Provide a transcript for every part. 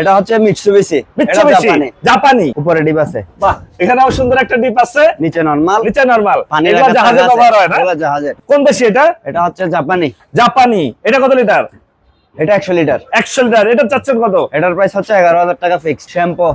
এটা হচ্ছে মিটসুবিশি এটা মিৎসুবিশি জাপানি। উপরে ডিপ আছে। বাহ এখানেও সুন্দর একটা ডিপ আছে। নিচে নরমাল নিচে নরমাল পানি এগুলো রাখার জাহাজে ব্যবহার হয় না? এগুলো জাহাজের কোন দেশি এটা? এটা হচ্ছে জাপানি। জাপানি। এটা কত লিটার? এটা একশো লিটার। একশো লিটার। এটা চাচ্ছেন কত? এটার প্রাইস হচ্ছে এগারো হাজার টাকা ফিক্স শ্যাম্পু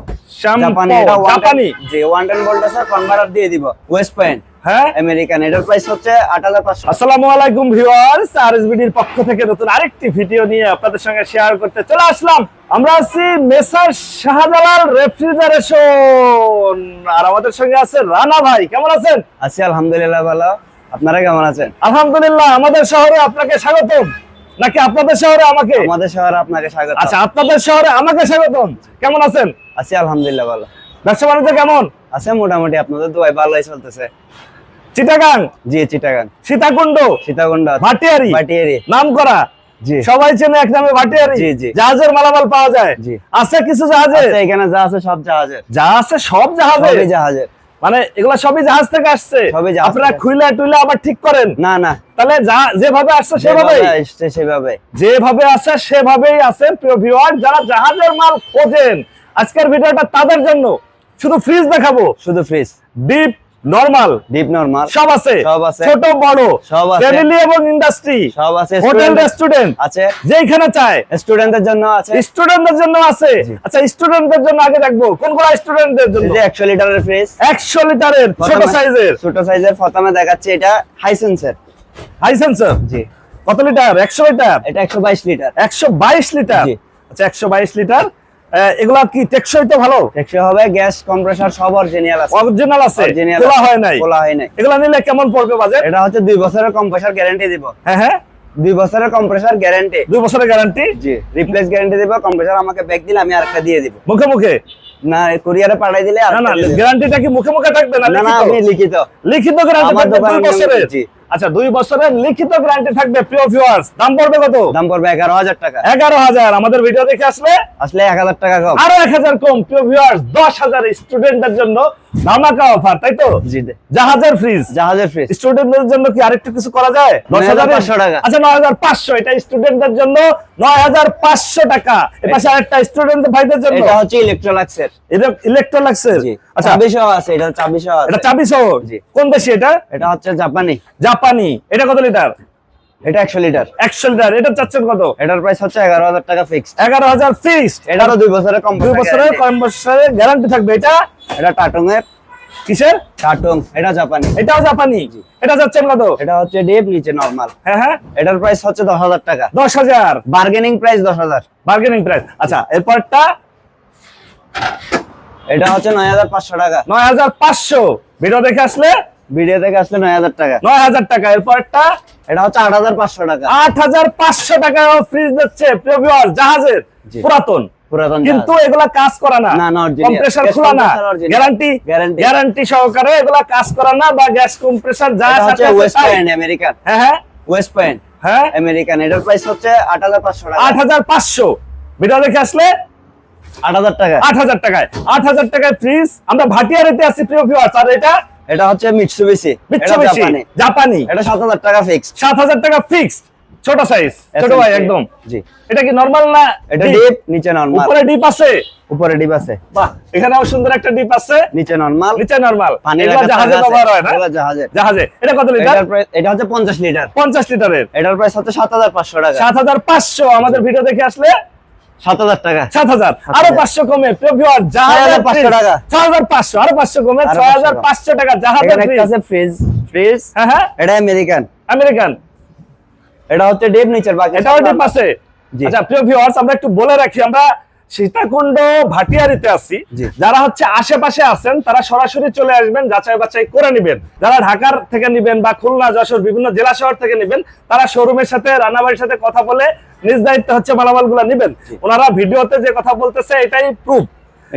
জাপানি এটা জাপানি। জি ওয়ান টেন ভোল্ট আছে কনভার্টার দিয়ে দিব। ওয়েস্ট পয়েন্ট হ্যাঁ? আমেরিকান এটার প্রাইস হচ্ছে আট হাজার পাঁচশো। আসসালামু আলাইকুম ভিউয়ার্স আরএসবিডির পক্ষ থেকে নতুন আরেকটি ভিডিও নিয়ে আপনাদের সঙ্গে শেয়ার করতে চলে আসলাম। আমরা আছি মেসার শাহজালাল রেফ্রিজারেশন। আর আমাদের সঙ্গে আছে রানা ভাই। কেমন আছেন? আছি আলহামদুলিল্লাহ ভালো। আপনারা কেমন আছেন? আলহামদুলিল্লাহ আমাদের শহরে আপনাকে স্বাগতম। নাকি আপনাদের শহরে আমাকে? আমাদের শহরে আপনাকে স্বাগত আচ্ছা আপনাদের শহরে আমাকে স্বাগতম। কেমন আছেন? আছি আলহামদুলিল্লাহ ভালো। ব্যবসা বাণিজ্য কেমন? আছে মোটামুটি আপনাদের দোয়াই ভালোই চলতেছে। চিটাগাং? জি চিটাগাং। সীতাকুণ্ড? সীতাকুণ্ড ভাটিয়ারি? ভাটিয়ারি। নাম করা সবাই চেনে এক নামে ভাটিয়ারি। জাহাজের মালামাল পাওয়া যায়। আছে কিছু জাহাজে? আচ্ছা, এখানে যা আছে সব জাহাজের। যা আছে সব জাহাজে? জাহাজের। মানে এগুলা সবই জাহাজ থেকে আসছে? আপনারা। খুইলা টুইলা আবার ঠিক করেন? না না। তাহলে যা যেভাবে আসছে সেভাবে সেভাবে যেভাবে আছে সেভাবেই আছে প্রিয় ভিউয়ার যারা জাহাজের মাল খোঁজেন আজকের ভিডিওটা তাদের জন্য। শুধু ফ্রিজ দেখাবো। শুধু fridge deep normal deep normal সব আছে। সব আছে। ছোট বড়। সব আছে। ফ্যামিলি এবং ইন্ডাস্ট্রি সব আছে। হোটেল রেস্টুরেন্ট আছে। যেখানে চায়। স্টুডেন্টদের জন্য আছে। স্টুডেন্টদের জন্য আছে। আচ্ছা স্টুডেন্টদের জন্য আগে দেখব। কোন কোন স্টুডেন্টদের এই যে একশো লিটারের ফ্রিজ একশো লিটারের ছোট সাইজের ছোট সাইজের প্রথমে দেখাচ্ছে এটা হাইসেন্সের হাই সেন্সর জি। কত লিটার? একশো লিটার? এটা একশো বাইশ লিটার। একশো বাইশ লিটার? জি। আচ্ছা একশো বাইশ লিটার। আহ, এগুলা কি টেকসই তো ভালো? একশো হবে গ্যাস কম্প্রেসার সব অরিজিনাল আছে। অরিজিনাল আছে? খোলা হয় নাই? খোলা হয় নাই। এগুলা নিলে কেমন পড়বে বাজেট এটা হচ্ছে দুই বছরের কম্প্রেসার গ্যারান্টি দিব। হ্যাঁ হ্যাঁ? দুই বছরের কম্প্রেসার গ্যারান্টি দুই বছরের গ্যারান্টি জি রিপ্লেস গ্যারান্টি দিব কম্প্রেসার আমাকে ব্যাক দিলে আমি আরেকটা দিয়ে দিব। মুখে মুখে? না কুরিয়ারে পাঠাই দিলে না না। গ্যারান্টিটা কি মুখে মুখে থাকবে না? আমি লিখিত। লিখিত গ্যারান্টি দুই বছরের? জি। আচ্ছা দুই বছরের লিখিত গ্যারান্টি থাকবে প্রিয় ভিউয়ার্স দাম পড়বে কত? দাম পড়বে এগারো হাজার টাকা। এগারো হাজার। আমাদের ভিডিও দেখে আসলে আসলে এক হাজার টাকা কম। আরও এক হাজার কম। প্রিয় ভিউয়ার্স দশ হাজার স্টুডেন্টদের জন্য ধামাকা অফার তাই তো? জাহাজের ফ্রিজ জাহাজের ফ্রিজ স্টুডেন্টদের জন্য কি আরেকটু কিছু করা যায়? দশ হাজার 9,500 টাকা। আচ্ছা নয় হাজার পাঁচশো এটা স্টুডেন্টদের জন্য নয় হাজার পাঁচশো টাকা। এপাশে আরেকটা স্টুডেন্ট ভাইদের জন্য। এটা হচ্ছে ইলেকট্রোলাক্সের ইলেকট্রোলাক্সের জি আচ্ছা। চাবিশও আছে এটা চাবিশও এটা চাবি সহ জি। কোন দেশি এটা? এটা হচ্ছে জাপানি। জাপানি। এটা কত লিটার এটা একশো লিটার। একশো লিটার এটা চাচ্ছেন কত? এটার প্রাইস হচ্ছে এগারো হাজার টাকা ফিক্সড এগারো হাজার ফিক্সড এটারও দুই বছরের কম বছরের কম বছরের গ্যারান্টি থাকবে এটা? এটা টাটুং এর কিসের? টাটুং এটা জাপানি এটাও জাপানি এটা চাচ্ছেন কত? এটা হচ্ছে ডিপ নিচে নরমাল হ্যাঁ হ্যাঁ। এটার প্রাইস হচ্ছে দশ হাজার টাকা। দশ হাজার। বার্গেনিং প্রাইস দশ হাজার। বার্গেনিং প্রাইস আচ্ছা এরপরটা? এটা হচ্ছে নয় হাজার পাঁচশো টাকা। নয় হাজার পাঁচশো। ভিডিও দেখে আসলে ভিডিও থেকে আসলে নয় হাজার টাকা। নয় হাজার টাকা। এরপরটা? এটা হচ্ছে আট হাজার পাঁচশো টাকা। আট হাজার পাঁচশো টাকা ফ্রিজ প্রিভিউয়ার জাহাজের। পুরাতন। কিন্তু এগুলা কাজ করা না। কম্প্রেসার খোলা না। গ্যারান্টি গ্যারান্টি সহকারে এগুলা কাজ করা না বা গ্যাস কম্প্রেসার যা আছে ওয়েস্ট পয়েন্ট আমেরিকান হ্যাঁ হ্যাঁ। ওয়েস্ট পয়েন্ট হ্যাঁ। আমেরিকান এটার প্রাইস হচ্ছে আট হাজার পাঁচশো টাকা। আট হাজার পাঁচশো। ভিডিও দেখে আসলে? আট হাজার টাকা। আট হাজার টাকায়। আট হাজার টাকায় ফ্রিজ আমরা ভাটিয়ারিতে আছি প্রিয় ভিউয়ার্স আর এটা এটা হচ্ছে মিটসুবিশি এটা জাপানি। এটা সাত হাজার টাকা ফিক্সড সাত হাজার টাকা ফিক্সড ছোট সাইজ ছোট ভাই একদম। জি। এটা কি নরমাল না এটা ডিপ নিচে নরমাল উপরে ডিপ আছে? উপরে ডিপ আছে। বাহ এখানেও সুন্দর একটা ডিপ আছে। নিচে নরমাল নিচে নরমাল জাহাজে ব্যবহার হয় না? এগুলো জাহাজে। জাহাজে। এটা কত লিটার এটা হচ্ছে পঞ্চাশ লিটার পঞ্চাশ লিটারের এটার প্রাইস হচ্ছে সাত হাজার পাঁচশো টাকা। সাত হাজার পাঁচশো। আমাদের ভিডিও দেখে আসলে টাকা। আরও। পাঁচশো কমে প্রিয় ভিউয়ার জাহাজের 6,500 টাকা। আরও কমে জাহাজের ফ্রিজ ফ্রিজ হ্যাঁ হ্যাঁ। এটা আমেরিকান আমেরিকান এটা হচ্ছে ডেভ নেচার বাকি এটা হচ্ছে পাশে। আচ্ছা প্রিয় ভিউয়ার্স আমরা একটু বলে রাখি আমরা সীতাকুণ্ড ভাটিয়ারিতে আছি। যারা হচ্ছে আশেপাশে আছেন তারা সরাসরি চলে আসবেন যাচাই বাছাই করে নেবেন। যারা ঢাকার থেকে নেবেন বা খুলনা যশোর বিভিন্ন জেলা শহর থেকে নেবেন তারা শোরুমের সাথে রান্নাবাড়ির সাথে কথা বলে নিজ দায়িত্ব হচ্ছে মালামালগুলা নিবেন ওনারা ভিডিওতে যে কথা বলতেছে এটাই প্রুফ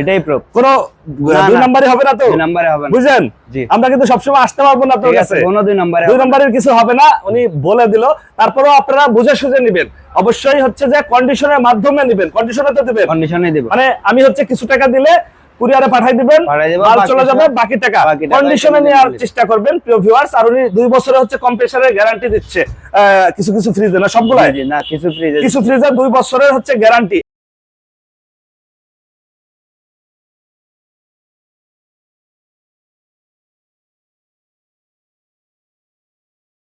এটাই প্রুফ কোনো দুই না। নাম্বারই হবে না তো? দুই নাম্বারে হবে না। বুঝলেন? জি। আমরা কিন্তু সবসময় আসতে পারব না আপনার কাছে। কোনো দুই নাম্বারে দুই নম্বরের কিছু হবে না উনি বলে দিল। তারপরেও আপনারা বুঝে সুঝে নেবেন। অবশ্যই হচ্ছে যে কন্ডিশনের মাধ্যমে নেবেন। কন্ডিশনে তো দিবেন। কন্ডিশনে দিব। মানে আমি হচ্ছে কিছু টাকা দিলে কুরিয়ারে পাঠাই দিবেন মাল চলে যাবে বাকি টাকা। কন্ডিশনে নেওয়ার চেষ্টা করবেন প্রিয় ভিউয়ার্স আর উনি দুই বছরে হচ্ছে কম্প্রেসারের গ্যারান্টি দিচ্ছে। কিছু কিছু ফ্রিজে না সবগুলাই? না কিছু ফ্রিজ কিছু ফ্রিজে দুই বছরের হচ্ছে গ্যারান্টি